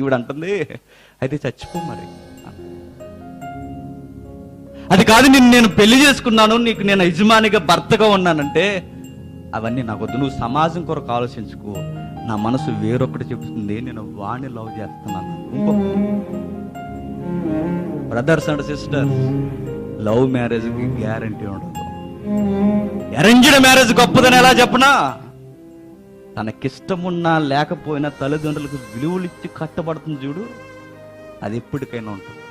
ఈవిడ అంటుంది అయితే చచ్చిపో మరి. అది కాదు నిన్ను నేను పెళ్ళి చేసుకున్నాను నీకు నేను యజమానిగా భర్తగా ఉన్నానంటే అవన్నీ నాకు వద్దు. నువ్వు సమాజం కొరకు ఆలోచించుకో. నా మనసు వేరొకటి చెబుతుంది నేను వాణ్ణి లవ్ చేస్తున్నాను. ఇంకో బ్రదర్స్ అండ్ సిస్టర్స్ లవ్ మ్యారేజ్కి గ్యారంటీ ఉండదు. అరేంజ్డ్ మ్యారేజ్ గొప్పదని ఎలా చెప్పనా? తనకిష్టమున్నా లేకపోయినా తల్లిదండ్రులకు విలువలు ఇచ్చి కట్టబడుతుంది చూడు అది ఎప్పటికైనా ఉంటుంది.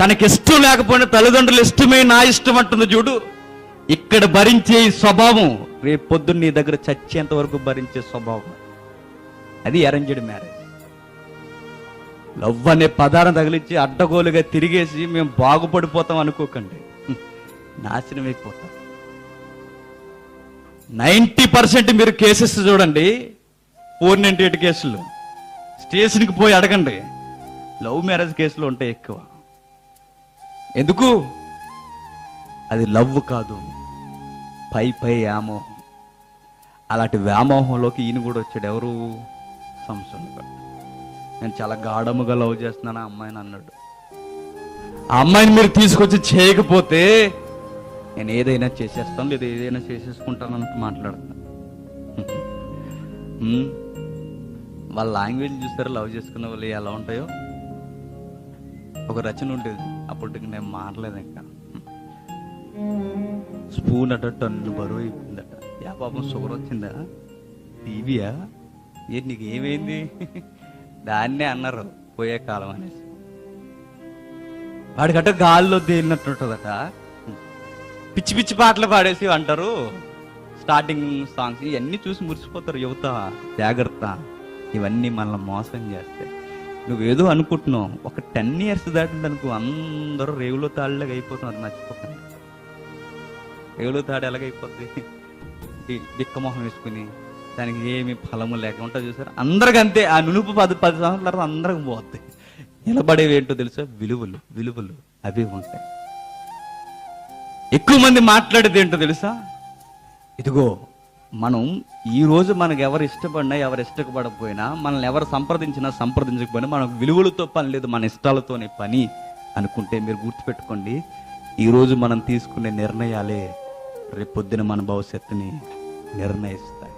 తనకిష్టం లేకపోయినా తల్లిదండ్రులు ఇష్టమే నా ఇష్టం అంటుంది చూడు. ఇక్కడ భరించే ఈ స్వభావం రేపు పొద్దున్న నీ దగ్గర చచ్చేంత వరకు భరించే స్వభావం. అది అరేంజ్డ్ మ్యారేజ్ లవ్ అనే పదాన్ని తగిలించి అడ్డగోలుగా తిరిగేసి మేము బాగుపడిపోతాం అనుకోకండి. నాశనం అయిపోతాం నైంటీ పర్సెంట్ మీరు కేసెస్ చూడండి. ఫోర్ నైంటీ ఎయిట్ కేసులు. స్టేషన్కి పోయి అడగండి. లవ్ మ్యారేజ్ కేసులు ఉంటాయి ఎక్కువ. ఎందుకు? అది లవ్ కాదు. పై పై వ్యామోహం. అలాంటి వ్యామోహంలోకి ఈయన కూడా వచ్చాడు ఎవరు? సంశయం నేను చాలా గాఢముగా లవ్ చేస్తున్నాను ఆ అమ్మాయిని అన్నాడు. ఆ అమ్మాయిని మీరు తీసుకొచ్చి చేయకపోతే నేను ఏదైనా చేసేస్తాను లేదా ఏదైనా చేసేసుకుంటాను అన్నట్టు మాట్లాడతాను వాళ్ళ లాంగ్వేజ్ చూస్తారా లవ్ చేసుకున్న వాళ్ళు ఎలా ఉంటాయో? ఒక రచన ఉండేది. అప్పటికి నేను మారలేదు ఇంకా. స్పూన్ అట టన్ను బరువు అయిపోయిందట. యా పాపం షుగర్ వచ్చిందా? టీవీయా ఏ నీకు ఏమైంది? దాన్నే అన్నారు. పోయే కాలం అనేసి. వాడికట గాల్లో తేలినట్టుంటుందట పిచ్చి పిచ్చి పాటలు పాడేసి అంటారు. స్టార్టింగ్ సాంగ్స్ ఇవన్నీ చూసి మురిసిపోతారు యువత. జాగ్రత్త. ఇవన్నీ మనల్ని మోసం చేస్తాయి నువ్వేదో అనుకుంటున్నావు. ఒక టెన్ ఇయర్స్ దాటింది అనుకో అందరూ రేవులో తాళ్ళగా అయిపోతున్నారు. మర్చిపోకండి. రేవులో తాడు ఎలాగైపోద్ది? ఈ దిక్క మొహం వేసుకుని దానికి ఏమి ఫలము లేకుండా చూసారు? అందరికి అంతే. ఆ నునుపు పది పది సంవత్సరాల తర్వాత అందరికి పోద్ది. నిలబడేవి ఏంటో తెలుసా? విలువలు విలువలు అవి ఉంటాయి. ఎక్కువ మంది మాట్లాడేది ఏంటో తెలుసా? ఇదిగో మనం ఈ రోజు మనకు ఎవరు ఇష్టపడినా ఎవరు ఇష్టపడకపోయినా మనల్ని ఎవరు సంప్రదించినా సంప్రదించకపోయినా మనకు విలువలతో పని లేదు మన ఇష్టాలతోనే పని అనుకుంటే మీరు గుర్తుపెట్టుకోండి. ఈరోజు మనం తీసుకునే నిర్ణయాలే రేపొద్దున మన భవిష్యత్తుని నిర్ణయిస్తాయి.